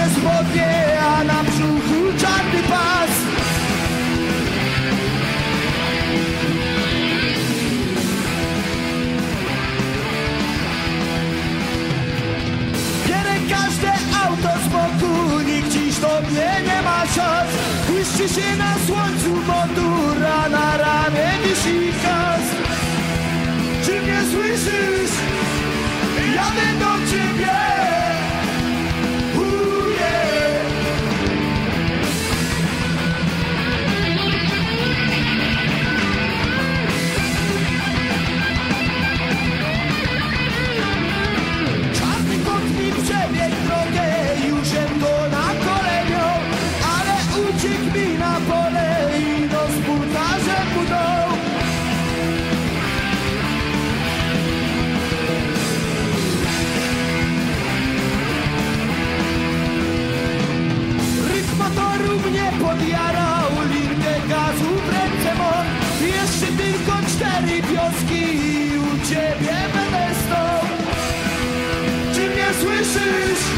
czarne spodnie, a na brzuchu czarny pas. Bierę każde auto z boku, nikt dziś do mnie nie ma szans. Błyszczy się na słońcu motura, na ramię wisi kas. Czy mnie słyszysz? Jadę do ciebie! Uciekł mi na pole i do sputarzem mu dął. Ryk motoru mnie podjarał, linkę gazu w ręce mam. Jeszcze tylko cztery wioski i u ciebie będę stał. Czy mnie słyszysz?